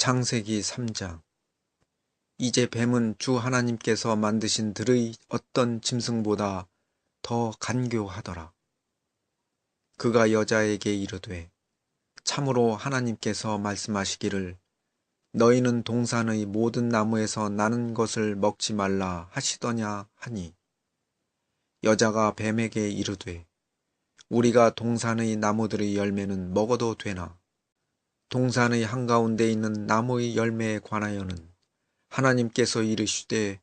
창세기 3장. 이제 뱀은 주 하나님께서 만드신 들의 어떤 짐승보다 더 간교하더라. 그가 여자에게 이르되 참으로 하나님께서 말씀하시기를 너희는 동산의 모든 나무에서 나는 것을 먹지 말라 하시더냐 하니. 여자가 뱀에게 이르되 우리가 동산의 나무들의 열매는 먹어도 되나 동산의 한가운데 있는 나무의 열매에 관하여는 하나님께서 이르시되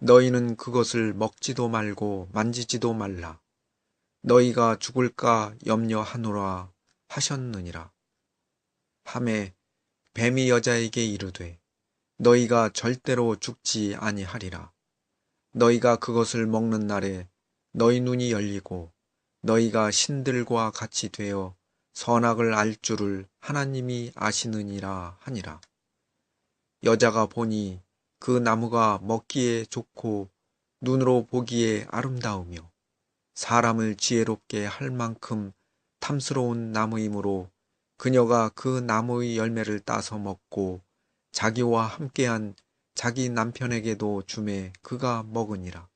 너희는 그것을 먹지도 말고 만지지도 말라. 너희가 죽을까 염려하노라 하셨느니라. 함에 뱀이 여자에게 이르되 너희가 절대로 죽지 아니하리라. 너희가 그것을 먹는 날에 너희 눈이 열리고 너희가 신들과 같이 되어 선악을 알 줄을 하나님이 아시느니라 하니라. 여자가 보니 그 나무가 먹기에 좋고 눈으로 보기에 아름다우며 사람을 지혜롭게 할 만큼 탐스러운 나무이므로 그녀가 그 나무의 열매를 따서 먹고 자기와 함께한 자기 남편에게도 주매 그가 먹으니라.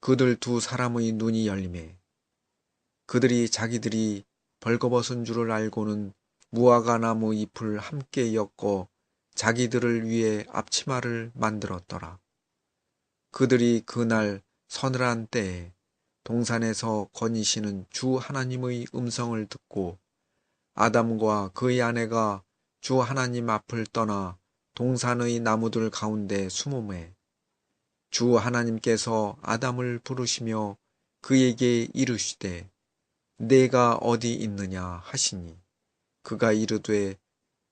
그들 두 사람의 눈이 열림에 그들이 자기들이 벌거벗은 줄을 알고는 무화과 나무 잎을 함께 엮어 자기들을 위해 앞치마를 만들었더라. 그들이 그날 서늘한 때에 동산에서 거니시는 주 하나님의 음성을 듣고 아담과 그의 아내가 주 하나님 앞을 떠나 동산의 나무들 가운데 숨음에 주 하나님께서 아담을 부르시며 그에게 이르시되 내가 어디 있느냐 하시니 그가 이르되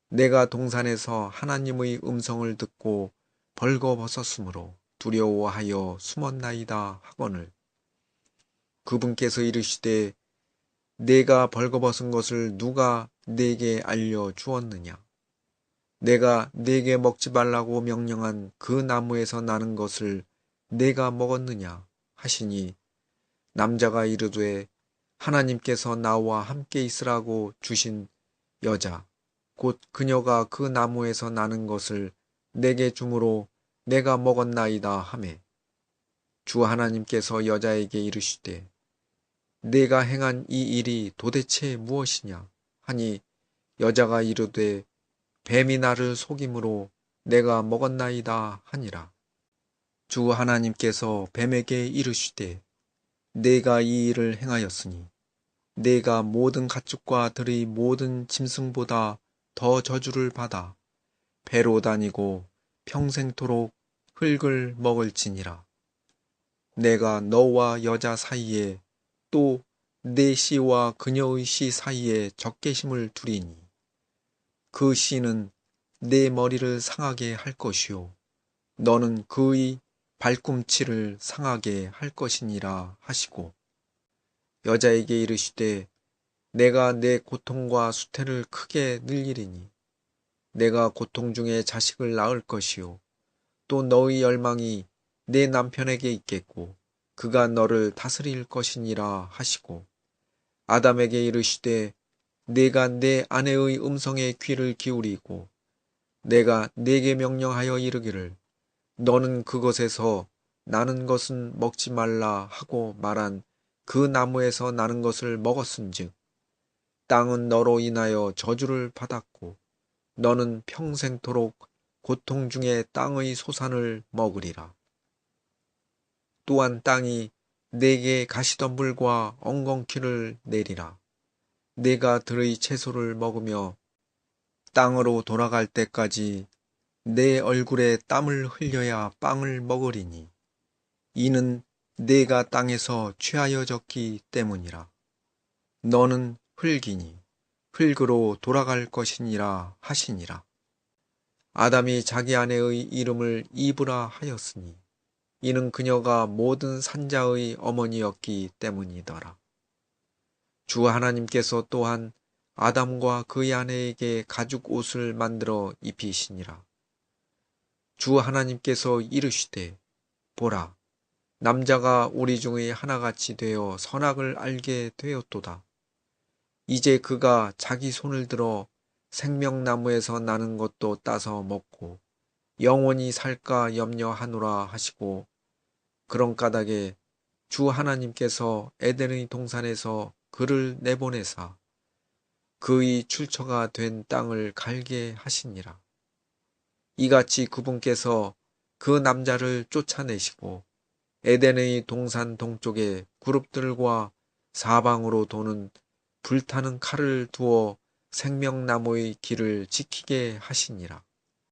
내가 동산에서 하나님의 음성을 듣고 벌거벗었으므로 두려워하여 숨었나이다 하거늘. 그분께서 이르시되 내가 벌거벗은 것을 누가 내게 알려 주었느냐? 내가 내게 먹지 말라고 명령한 그 나무에서 나는 것을 내가 먹었느냐 하시니 남자가 이르되 하나님께서 나와 함께 있으라고 주신 여자, 곧 그녀가 그 나무에서 나는 것을 내게 주므로 내가 먹었나이다 하매 주 하나님께서 여자에게 이르시되 내가 행한 이 일이 도대체 무엇이냐? 하니 여자가 이르되 뱀이 나를 속임으로 내가 먹었나이다 하니라. 주 하나님께서 뱀에게 이르시되 내가 이 일을 행하였으니 내가 모든 가축과 들의 모든 짐승보다 더 저주를 받아 배로 다니고 평생토록 흙을 먹을지니라. 내가 너와 여자 사이에 또 내 씨와 그녀의 씨 사이에 적개심을 두리니 그 씨는 내 머리를 상하게 할 것이요 너는 그의 발꿈치를 상하게 할 것이니라 하시고 여자에게 이르시되 내가 내 고통과 수태를 크게 늘리리니 내가 고통 중에 자식을 낳을 것이요. 또 너의 열망이 내 남편에게 있겠고 그가 너를 다스릴 것이니라 하시고 아담에게 이르시되 내가 내 아내의 음성에 귀를 기울이고 내가 내게 명령하여 이르기를 너는 그것에서 나는 것은 먹지 말라 하고 말한 그 나무에서 나는 것을 먹었은즉 땅은 너로 인하여 저주를 받았고 너는 평생토록 고통 중에 땅의 소산을 먹으리라. 또한 땅이 내게 가시덤불과 엉겅퀴를 내리라. 내가 들의 채소를 먹으며 땅으로 돌아갈 때까지 내 얼굴에 땀을 흘려야 빵을 먹으리니 이는 내가 땅에서 취하여졌기 때문이라. 너는 흙이니 흙으로 돌아갈 것이니라 하시니라. 아담이 자기 아내의 이름을 이브라 하였으니 이는 그녀가 모든 산자의 어머니였기 때문이더라. 주 하나님께서 또한 아담과 그의 아내에게 가죽 옷을 만들어 입히시니라. 주 하나님께서 이르시되 보라 남자가 우리 중의 하나같이 되어 선악을 알게 되었도다. 이제 그가 자기 손을 들어 생명나무에서 나는 것도 따서 먹고 영원히 살까 염려하노라 하시고 그런 까닭에 주 하나님께서 에덴의 동산에서 그를 내보내사 그의 출처가 된 땅을 갈게 하시니라. 이같이 그분께서 그 남자를 쫓아내시고 에덴의 동산 동쪽에 그룹들과 사방으로 도는 불타는 칼을 두어 생명나무의 길을 지키게 하시니라.